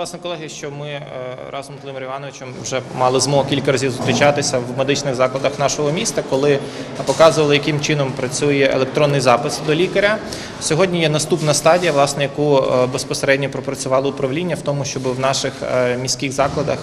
власне, колеги, що ми е, разом з Володимиром Івановичем вже мали змогу кілька разів зустрічатися в медичних закладах нашого міста, коли показували, яким чином працює електронний запис до лікаря. Сьогодні є наступна стадія, власне, яку е, безпосередньо пропрацювало управління в тому, щоб в наших е, міських закладах.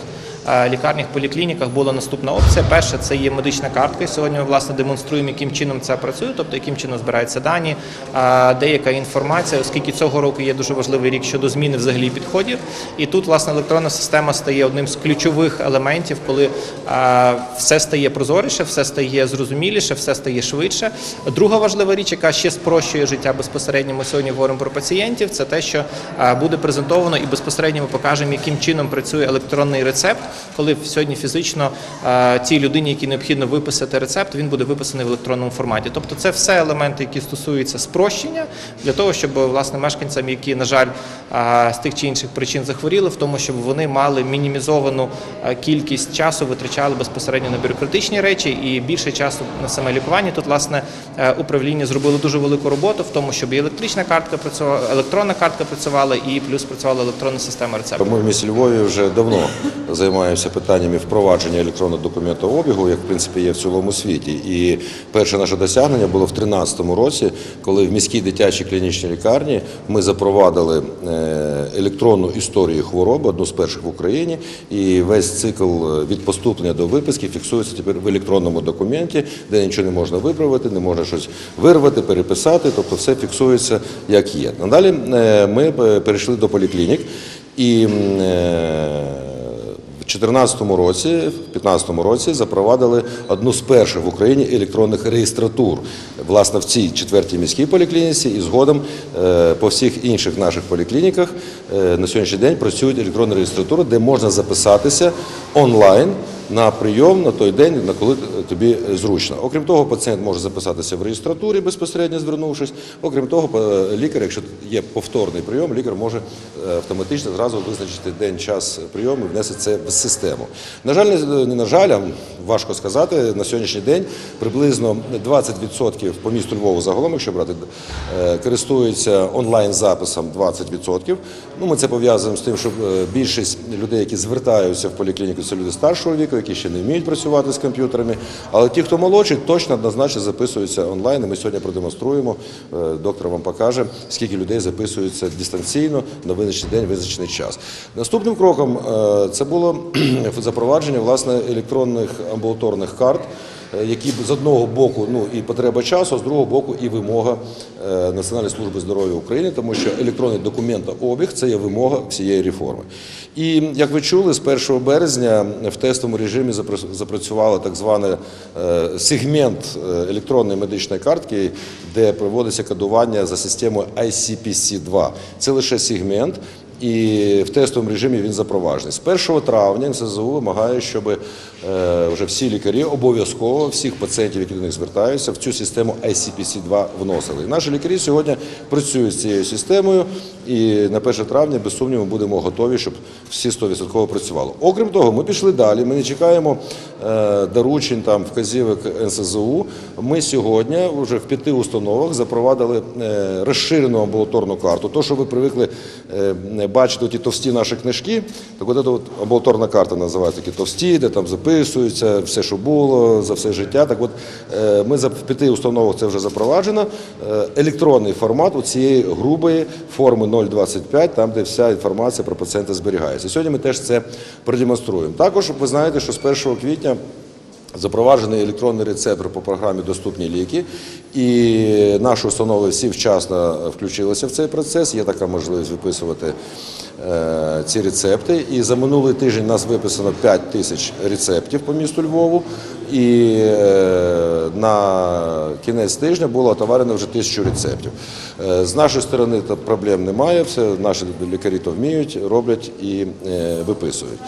Е, Лікарнях, поліклініках була наступна опція. Перша це є медична картка. І Сьогодні ми власне демонструємо, яким чином це працює, тобто яким чином збираються дані, е, деяка інформація, оскільки цього року є дуже важливий рік щодо зміни взагалі підходів. І тут власне електронна система стає одним з ключових елементів, коли е, все стає прозоріше, все стає зрозуміліше, все стає швидше. Друга важлива річ, яка ще спрощує життя безпосередньо. Ми сьогодні говоримо про пацієнтів. Це те, що буде презентовано, і безпосередньо ми покажемо, яким чином працює електронний рецепт, коли сьогодні фізично е, тій людині, якій необхідно виписати рецепт, він буде виписаний в електронному форматі. Тобто, це все елементи, які стосуються спрощення для того, щоб власне мешканцям, які на жаль е, з тих чи інших причин захворіли, в тому, щоб вони мали мінімізовану е, кількість часу, витрачали безпосередньо на бюрократичні речі і більше часу на саме лікування. Тут власне е, управління зробило дуже велику роботу в тому, щоб і електрична картка працювала, електронна картка працювала, і плюс працювала електронна система рецепту. Ми в місті Львові вже давно займаємося питаннями впровадження електронного документообігу, як в принципі є в цілому світі. І перше наше досягнення було в 2013 році, коли в міській дитячій клінічній лікарні ми запровадили е, електронну історію хвороби, одну з перших в Україні, і весь цикл від поступлення до виписки фіксується тепер в електронному документі, де нічого не можна виправити, не можна щось вирвати, переписати, тобто все фіксується як є. Надалі е, ми е, перейшли до поліклінік і. М, е, 2014 році, в 2015 році запровадили одну з перших в Україні електронних реєстратур. Власне, в цій четвертій міській поліклініці і згодом е, по всіх інших наших поліклініках е, на сьогоднішній день працюють електронні реєстратури, де можна записатися онлайн на прийом на той день, на коли тобі зручно. Окрім того, пацієнт може записатися в реєстратурі безпосередньо звернувшись. Окрім того, лікар, якщо є повторний прийом, лікар може е, автоматично зразу визначити день, час прийому і внести це в систему. На жаль, не на жаль, а важко сказати. На сьогоднішній день приблизно 20% по місту Львову загалом, якщо брати, е, користуються онлайн записом 20%. Ну, ми це пов'язуємо з тим, що е, більшість людей, які звертаються в поліклініку, це люди старшого віку, які ще не вміють працювати з комп'ютерами. Але ті, хто молодші, точно однозначно записуються онлайн. Ми сьогодні продемонструємо. е, Доктор вам покаже, скільки людей записуються дистанційно на визначений день, визначений час. Наступним кроком е, це було запровадження власне електронних амбулаторних карт. Е, Які з одного боку ну і потреба часу, а з другого боку і вимога е, Національної служби здоров'я України, тому що електронний документообіг це є вимога всієї реформи. І як ви чули, з 1 березня в тестовому режимі запра- запрацювало так званий е, сегмент електронної медичної картки, де проводиться кодування за системою ICPC-2. Це лише сегмент. І в тестовому режимі він запроваджений. З 1 травня НСЗУ вимагає, щоб е, вже всі лікарі обов'язково всіх пацієнтів, які до них звертаються, в цю систему ICPC-2 вносили. І наші лікарі сьогодні працюють з цією системою, і на 1 травня, без сумніву, будемо готові, щоб всі 100% працювало. Окрім того, ми пішли далі. Ми не чекаємо е, доручень там вказівок НСЗУ. Ми сьогодні вже в п'яти установах запровадили е, розширену амбулаторну карту. То, що ви привикли е, бачити ті товсті наші книжки, так от, от амбулаторна карта називається такі товсті, де там записується все, що було за все життя. Так от е, ми за в п'яти установах це вже запроваджено. Е, Електронний формат цієї грубої форми 0,25, там де вся інформація про пацієнта зберігається. Сьогодні ми теж це продемонструємо. Також ви знаєте, що з 1 квітня. Запроваджений електронний рецептор по програмі Доступні ліки, і наші установи всі вчасно включилися в цей процес. Є така можливість виписувати е, ці рецепти. І за минулий тиждень у нас виписано 5 тисяч рецептів по місту Львову. І е, на кінець тижня було отоварено вже тисячу рецептів. Е, з нашої сторони то проблем немає. Все наші лікарі то вміють, роблять і виписують.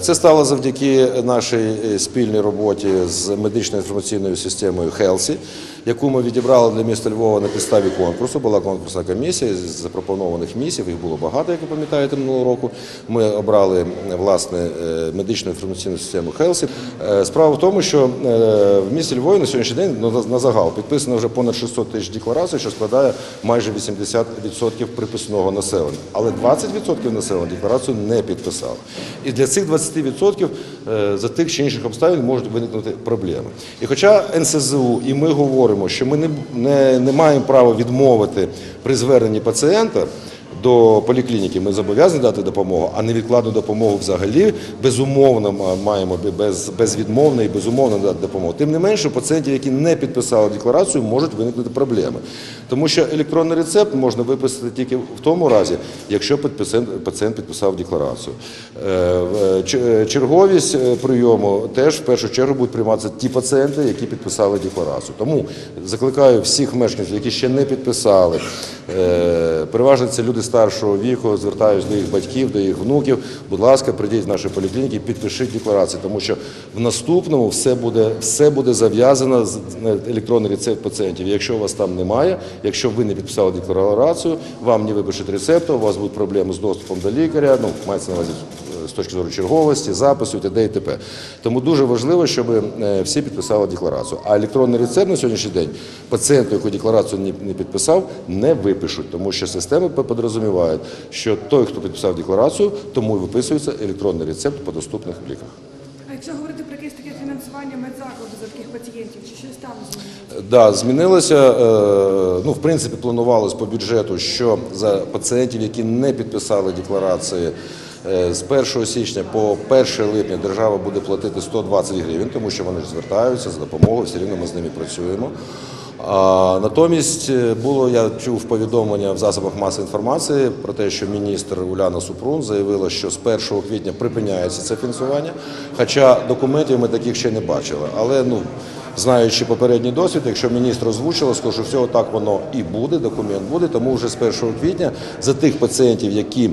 Це стало завдяки нашій спільній роботі з медичною інформаційною системою Хелсі, яку ми відібрали для міста Львова на підставі конкурсу. Була конкурсна комісія з запропонованих місій. Їх було багато, як ви пам'ятаєте, минулого року. Ми обрали власне е, медичну інформаційну систему Хелсі. Е, Справа в тому, що е, в місті Львові на сьогоднішній день ну, на, загал підписано вже понад 600 тисяч декларацій, що складає майже 80% приписного населення. Але 20% населення декларацію не підписало. І для цих 20% е, за тих чи інших обставин можуть виникнути проблеми. І хоча НСЗУ і ми говоримо, що ми не, не, не маємо права відмовити при зверненні пацієнта. До поліклініки ми зобов'язані дати допомогу, а невідкладну допомогу взагалі безумовно маємо без, безвідмовно і безумовно дати допомогу. Тим не менше, пацієнтів, які не підписали декларацію, можуть виникнути проблеми. Тому що електронний рецепт можна виписати тільки в тому разі, якщо пацієнт, підписав декларацію. Е, в- ч- Черговість е, прийому теж в першу чергу будуть прийматися ті пацієнти, які підписали декларацію. Тому закликаю всіх мешканців, які ще не підписали, е, переважно це люди старшого віку, звертаюся до їх батьків, до їх внуків. Будь ласка, прийдіть в наші поліклініки, підпишіть декларацію, тому що в наступному все буде, все буде зав'язано з електронний рецепт пацієнтів. Якщо вас там немає, якщо ви не підписали декларацію, вам не випишуть рецепту, у вас будуть проблеми з доступом до лікаря. Ну, мається на увазі з точки зору черговості, запису і т.д. і т.п. Тому дуже важливо, щоб е, всі підписали декларацію. А електронний рецепт на сьогоднішній день пацієнту, який декларацію не- підписав, не випишуть, тому що системи подрозумівають, що той, хто підписав декларацію, тому і виписується електронний рецепт по доступних ліках. А якщо говорити про якесь таке фінансування медзакладу за таких пацієнтів, чи щось там змінилося? Да, змінилося. е, Ну, в принципі, планувалось по бюджету, що за пацієнтів, які не підписали декларації. Е, З 1 січня по 1 липня держава буде платити 120 гривень, тому що вони ж звертаються за допомогою, все рівно ми з ними працюємо. Натомість е, було, я чув повідомлення в засобах масової інформації про те, що міністр Уляна Супрун заявила, що з 1 квітня припиняється це фінансування. Хоча документів ми таких ще не бачили. Але ну знаючи попередній досвід, якщо міністр озвучила, скажу, що все так воно і буде, документ буде. Тому вже з 1 квітня за тих пацієнтів, які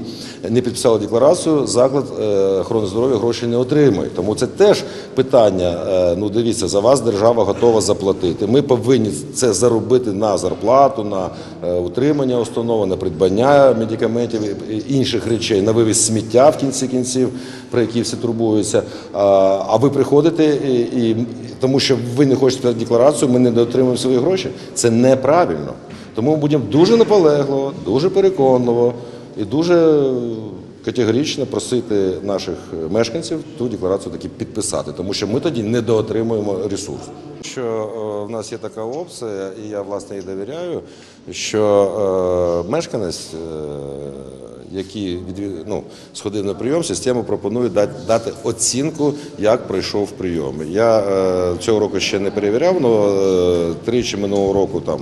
не підписали декларацію, заклад е, охорони здоров'я гроші не отримує. Тому це теж питання. е, Ну дивіться, за вас держава готова заплатити. Ми повинні це заробити на зарплату, на е, утримання установи, на придбання медикаментів і інших речей, на вивіз сміття в кінці кінців, про які всі турбуються. А, ви приходите і тому, що ви не хочете писати декларацію, ми не дотримуємо свої гроші. Це неправильно. Тому ми будемо дуже наполегливо, дуже переконливо і дуже категорично просити наших мешканців ту декларацію таки підписати, тому що ми тоді недоотримуємо ресурс. Що е, в нас є така опція, і я власне їй довіряю, що е, мешканець, який ну, сходив на прийом, система пропонує дати, оцінку, як пройшов прийом. Я е, цього року ще не перевіряв, але тричі минулого року там.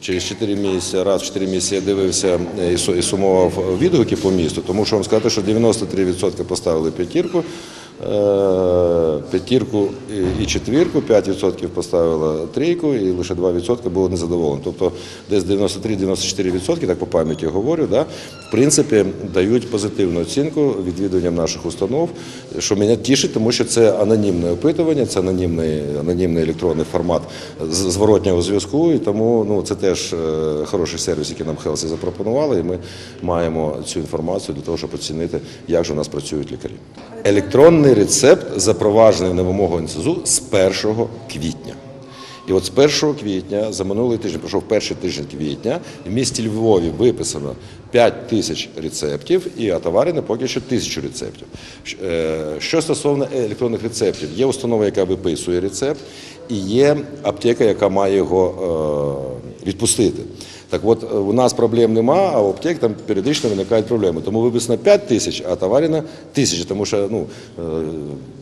Через 4 місяці, раз в 4 місяці я дивився е, і су- і сумував відгуки по місту, тому що вам сказати, що 93% поставили п'ятірку, п'ятірку і- четвірку, 5% поставили трійку і лише 2% було незадоволені. Тобто десь 93-94%, так по пам'яті говорю, да, в принципі дають позитивну оцінку відвідуванням наших установ, що мене тішить, тому що це анонімне опитування, це анонімний, анонімний електронний формат зворотнього зв'язку, і тому ну, це теж е, хороший сервіс, який нам Хелсі запропонували, і ми маємо цю інформацію для того, щоб оцінити, як же у нас працюють лікарі. Електронний рецепт запроваджений на вимогу НСЗУ з 1 квітня. І от з 1 квітня, за минулий тиждень, пройшов перший тиждень квітня, в місті Львові виписано 5 тисяч рецептів, і отоварено поки що тисячу рецептів. Е, Що стосовно електронних рецептів, є установа, яка виписує рецепт, і є аптека, яка має його е, відпустити. Так от е, у нас проблем нема, а в аптек там періодично виникають проблеми. Тому виписано 5 тисяч, а товарено тисячі, тому що ну, е,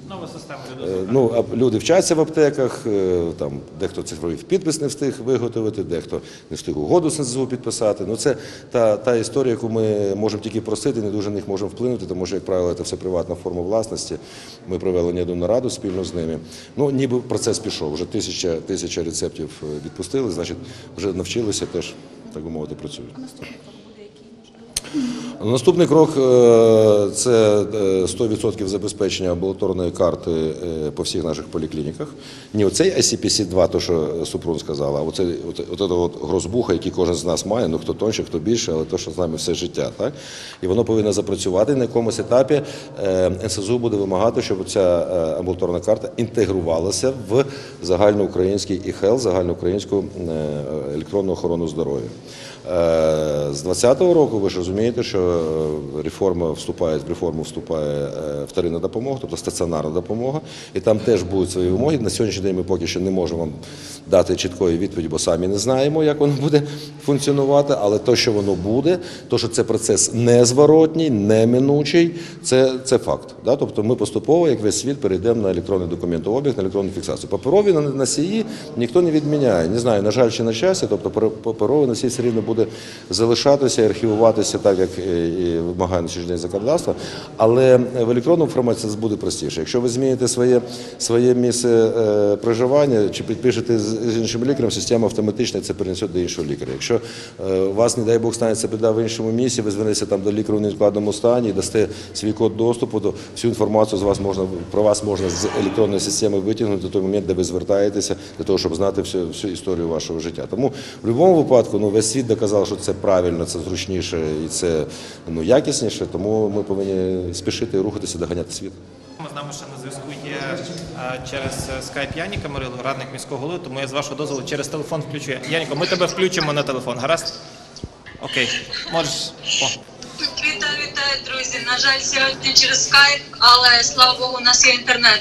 Нова система Е, Ну, а люди вчаться в аптеках, е, там дехто цифровий підпис не встиг виготовити, дехто не встиг угоду з НСЗУ підписати. Ну, це та, та історія, яку ми можемо тільки просити, не дуже на них можемо вплинути, тому що, як правило, це все приватна форма власності. Ми провели не одну нараду спільно з ними. Ну, ніби процес пішов. Вже тисяча, тисяча рецептів е, відпустили, значить, вже навчилися теж, так би мовити, працюють. Наступний крок е, це е, 100% забезпечення амбулаторної карти е, по всіх наших поліклініках. Не оцей ICPC-2, то що Супрун сказала, а от, от грозбуха, який кожен з нас має, ну хто тоньше, хто більше, але то, що з нами все життя. Так? І воно повинно запрацювати. На якомусь етапі е, НСЗУ буде вимагати, щоб ця е, амбулаторна карта інтегрувалася в загальноукраїнський e-health, загальноукраїнську е, електронну охорону здоров'я. Е, З 2020 року ви ж розумієте, що реформа вступає в реформу вступає е, вторинна допомога, тобто стаціонарна допомога, і там теж будуть свої вимоги. На сьогоднішній день ми поки що не можемо вам дати чіткої відповіді, бо самі не знаємо, як воно буде функціонувати. Але то, що воно буде, то що це процес незворотній, неминучий, це, це факт. Да? Тобто ми поступово, як весь світ, перейдемо на електронний документообіг, на електронну фіксацію. Паперові на- носії ніхто не відміняє. Не знаю, на жаль, чи на щастя, тобто паперо- паперовий носій все рівно буде залишатися, і архівуватися так, як е, і вимагає на законодавства. Але в електронному форматі це буде простіше. Якщо ви зміните своє, своє місце е, проживання чи підпишете з, іншим лікарем, система автоматично це перенесе до іншого лікаря. Якщо е, у вас, не дай Бог, станеться біда в іншому місці, ви звернетеся там до лікаря в невідкладному стані дасте свій код доступу, то всю інформацію з вас можна про вас можна з електронної системи витягнути до той момент, де ви звертаєтеся, для того, щоб знати всю, всю історію вашого життя. Тому в будь-якому випадку ну, весь світ доказав, що це правильно, це зручніше і це ну, якісніше, тому ми повинні спішити і рухатися, доганяти світ. З нами ще на зв'язку є через скайп Яніка Мирило, радник міського голови, тому я з вашого дозволу через телефон включу. Яніко, ми тебе включимо на телефон, гаразд? Окей, можеш. О. Вітаю, вітаю, друзі. На жаль, сьогодні через скайп, але слава Богу, у нас є інтернет.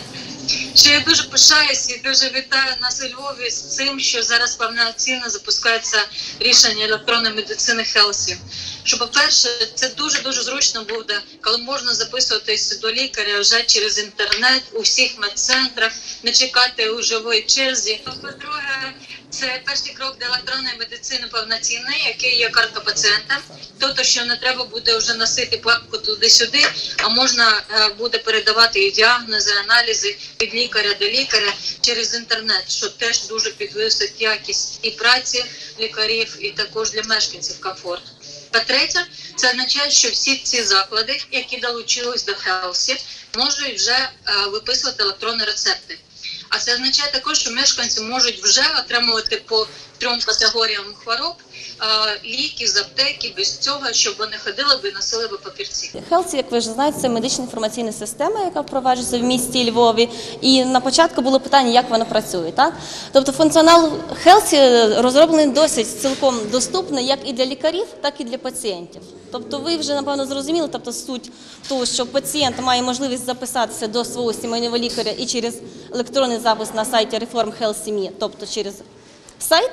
Що я дуже пишаюся і дуже вітаю нас у Львові з цим, що зараз повноцінно запускається рішення електронної медицини Хелсі. Що, по-перше, це дуже дуже зручно буде, коли можна записуватись до лікаря вже через інтернет у всіх медцентрах, не чекати у живої черзі. По-друге, це перший крок до електронної медицини повноцінної, який є картка пацієнта. Тобто, що не треба буде вже носити папку туди-сюди, а можна е, буде передавати і діагнози, аналізи від лікаря до лікаря через інтернет, що теж дуже підвисить якість і праці лікарів, і також для мешканців комфорт. По-третє, це означає, що всі ці заклади, які долучились до Хелсі, можуть вже е, виписувати електронні рецепти. А це означає також, що мешканці можуть вже отримувати по трьом категоріям хвороб е, ліки з аптеки без цього, щоб вони ходили би і носили би папірці. Хелсі, як ви ж знаєте, це медична інформаційна система, яка впроваджується в місті Львові. І на початку було питання, як вона працює. Так? Тобто функціонал Хелсі розроблений досить цілком доступний як і для лікарів, так і для пацієнтів. Тобто ви вже напевно зрозуміли, тобто суть того, що пацієнт має можливість записатися до свого сімейного лікаря і через електронний запис на сайті Reform Health Сім'ї, тобто через сайт.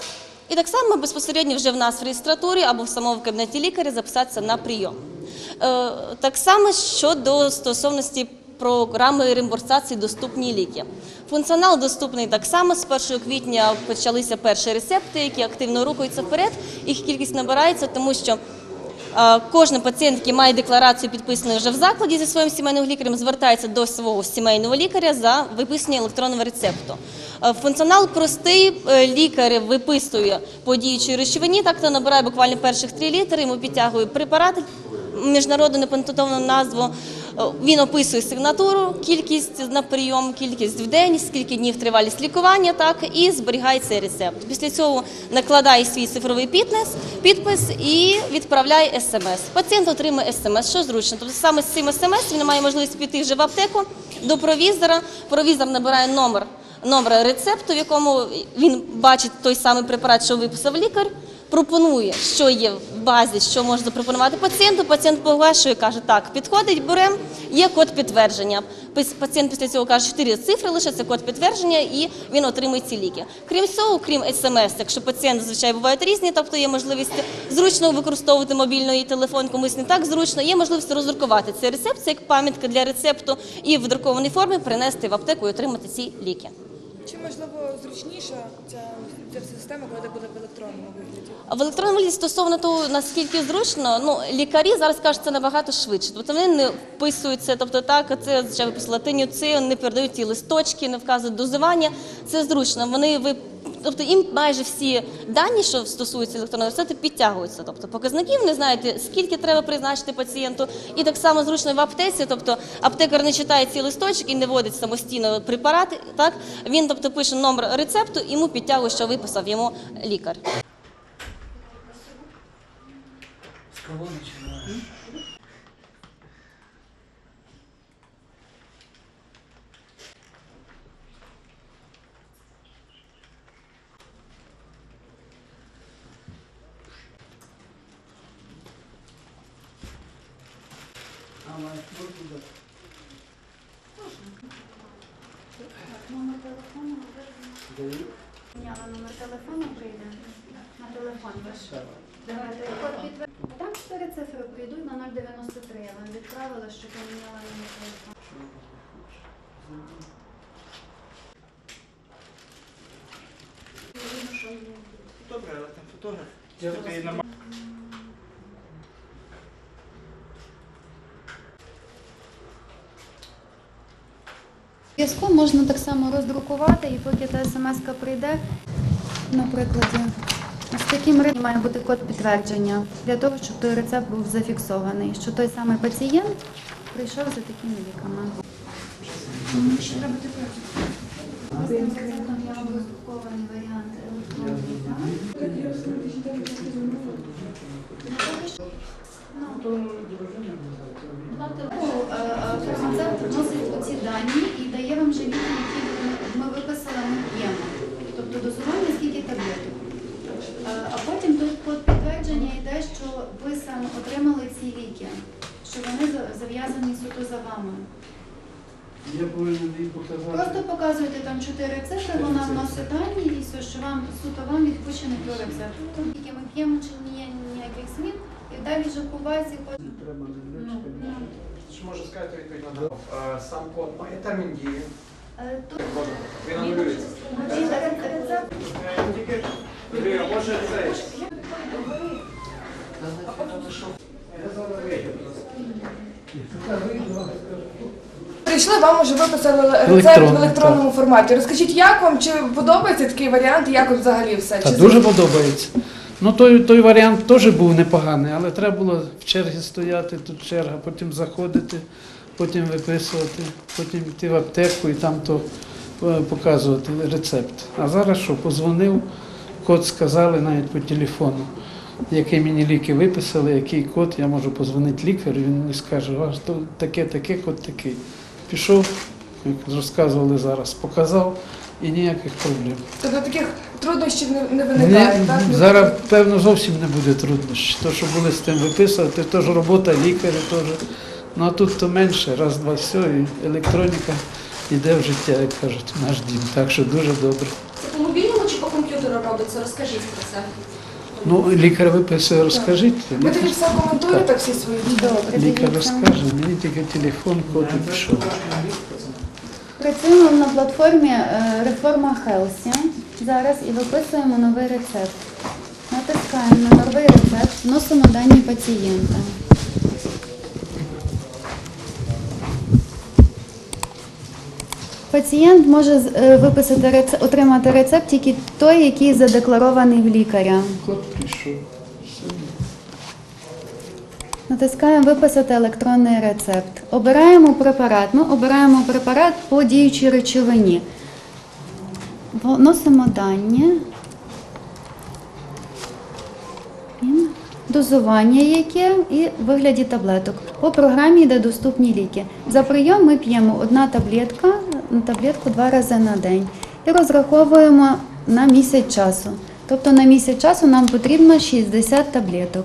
І так само безпосередньо вже в нас в реєстратурі або в самому кабінеті лікаря записатися на прийом. Е, Так само щодо стосовності програми реімбурсації доступні ліки. Функціонал доступний так само. З 1 квітня почалися перші рецепти, які активно рухаються вперед. Їх кількість набирається, тому що Е, Кожен пацієнт, який має декларацію підписану вже в закладі зі своїм сімейним лікарем, звертається до свого сімейного лікаря за виписання електронного рецепту. Е, Функціонал простий. Е, Лікар виписує по діючій речовині, так то набирає буквально перших 3 літри, йому підтягує препарат, міжнародну непатентовану назву. Е, Він описує сигнатуру, кількість на прийом, кількість в день, скільки днів тривалість лікування, так і зберігає цей рецепт. Після цього накладає свій цифровий підпис, підпис і відправляє смс. Пацієнт отримує смс, що зручно. Тобто саме з цим смс він має можливість піти вже в аптеку до провізора. Провізор набирає номер номер рецепту, в якому він бачить той самий препарат, що виписав лікар. Пропонує, що є в базі, що може запропонувати пацієнту. Пацієнт погашує, каже, так, підходить, беремо, є код підтвердження. Пацієнт після цього каже, чотири цифри лише це код підтвердження, і він отримує ці ліки. Крім цього, крім смс, якщо пацієнт зазвичай бувають різні, тобто є можливість зручно використовувати мобільний телефон, комусь не так зручно, є можливість роздрукувати цей рецепт, це як пам'ятка для рецепту, і в друкованій формі принести в аптеку і отримати ці ліки. Чи можливо зручніша ця, система, коли буде в електронному вигляді? В електронному вигляді стосовно того, наскільки зручно, ну лікарі зараз кажуть, це набагато швидше. Тобто вони не вписуються, тобто так, це звичайно виписали латиню, це не передають ті листочки, не вказують дозування. Це зручно. Вони тобто їм майже всі дані, що стосуються електронного рецепту, підтягуються. Тобто показники вони знають, скільки треба призначити пацієнту, і так само зручно в аптеці. Тобто аптекар не читає ці листочки і не вводить самостійно препарати. Так він тобто пише номер рецепту, йому підтягує, що виписав йому лікар. Зняла номер телефону, прийде на телефон ваш. Давайте Там чотири цифри прийдуть на 093. Я вам відправила, що поміняла номер телефону. Добре, але там фотограф. Тобі нема- Зв'язку можна так само роздрукувати, і поки та смс прийде, наприклад, з таким речем має бути код підтвердження для того, щоб той рецепт був зафіксований, що той самий пацієнт прийшов за такими ліками. Я роздрукований варіант електронний, так? Концерт вносить оці дані і дає вам вже ліки, які ми виписали, ми п'ємо. Тобто дозування скільки таблеток. Е, А потім тут підтвердження йде, що ви саме отримали ці ліки, що вони зав'язані суто за вами. Я повинен їй показати. Просто показуєте там чотири цифри, вона вносить дані і все, що вам суто вам відпущений той рецепт. Тільки ми п'ємо чи ні, ніяких змін, і далі вже по базі. Треба Ну, ну. Чи можу сказати відповідно на Е, сам код має термін дії. Е, Він анулюється. Е, а може це. Я зараз вийду. Прийшли, вам уже виписали рецепт в електронному форматі. Розкажіть, як вам, чи подобається такий варіант, і як взагалі все? Та дуже подобається. Ну той, той варіант теж був непоганий, але треба було в черзі стояти, тут черга, потім заходити, потім виписувати, потім йти в аптеку і там то е, показувати рецепт. А зараз що, позвонив, код сказали навіть по телефону, які мені ліки виписали, який код, я можу позвонити лікарю, він мені скаже, ваш таке, таке, код такий. Пішов, як розказували зараз, показав і ніяких проблем. Тобто таких труднощів не, не виникає, Не, так? Зараз, певно, зовсім не буде труднощів. То, що були з тим виписувати, то ж робота лікаря теж. Ну а тут то менше, раз, два, все, і електроніка йде в життя, як кажуть, в наш дім. Так що дуже добре. Це по мобільному чи по комп'ютеру робиться? Розкажіть про це. Ну, лікар виписує, розкажіть. Ви тоді все коментуєте всі свої добре. Лікар розкаже, мені тільки телефон, код і пішов. Працюємо на платформі е, Реформа Хелсі зараз і виписуємо новий рецепт. Натискаємо на новий рецепт, вносимо дані пацієнта. Пацієнт може е, виписати отримати рецепт тільки той, який задекларований в лікаря. Натискаємо виписати електронний рецепт. Обираємо препарат. Ми обираємо препарат по діючій речовині. Вносимо дані. Дозування яке і вигляді таблеток. По програмі йде доступні ліки. За прийом ми п'ємо одна таблетка на таблетку два рази на день і розраховуємо на місяць часу. Тобто на місяць часу нам потрібно 60 таблеток.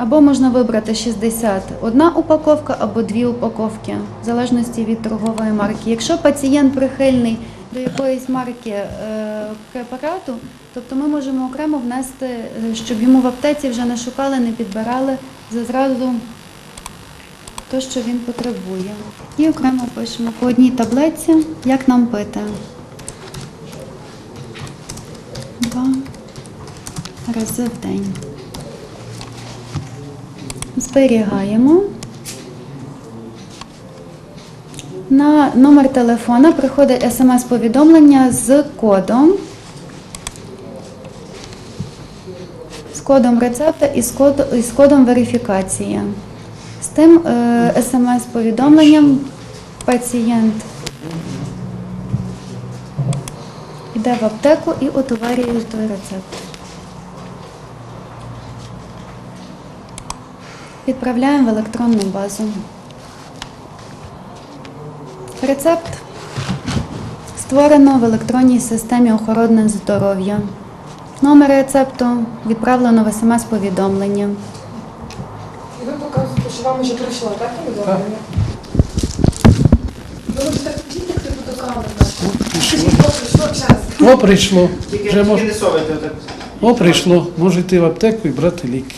Або можна вибрати 60 одна упаковка або дві упаковки, в залежності від торгової марки. Якщо пацієнт прихильний до якоїсь марки е, препарату, тобто ми можемо окремо внести, е, щоб йому в аптеці вже не шукали, не підбирали за зразу те, що він потребує. І окремо пишемо по одній таблетці, як нам пити. Два рази в день зберігаємо. На номер телефона приходить смс-повідомлення з кодом, з кодом рецепта і з, код, і з кодом верифікації. З тим е, смс-повідомленням пацієнт йде в аптеку і отоварює той рецепт. Відправляємо в електронну базу. Рецепт створено в електронній системі охорони здоров'я. Номер рецепту відправлено в смс-повідомлення. І ви показуєте, що вам вже прийшло, так, повідомлення? Ви можете підійти до камери. Скажіть, о, прийшло Вже мож... О, прийшло. Може йти в аптеку і брати ліки.